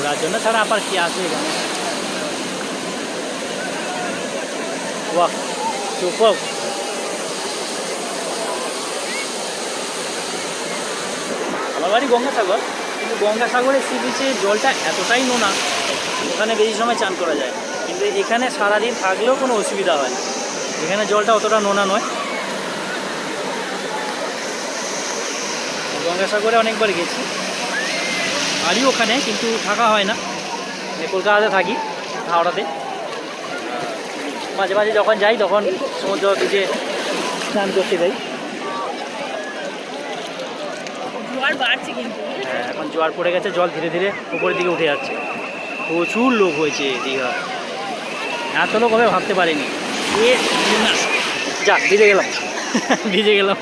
ঘোরার জন্য ছাড়া আবার কি সুপার। আমার বাড়ি গঙ্গাসাগর, কিন্তু গঙ্গাসাগরের সি বিচে জলটা এতটাই নোনা, ওখানে বেশি সময় চান করা যায়। কিন্তু এখানে সারাদিন থাকলেও কোনো অসুবিধা হয় না। এখানে জলটা অতটা নোনা নয়। গঙ্গাসাগরে অনেকবার গেছি। বাড়ি ওখানে কিন্তু থাকা হয় না। মানে কলকাতাতে থাকি হাওড়াতে। মাঝে মাঝে যখন যাই তখন সমুদ্র দিকে স্নান করতে যাই। হ্যাঁ, এখন জোয়ার পড়ে গেছে জল ধীরে ধীরে উপরের দিকে উঠে যাচ্ছে। প্রচুর লোক হয়েছে দীঘা। এত লোক হবে ভাবতে পারিনি। যা ভিজে গেলাম। ভিজে গেলাম।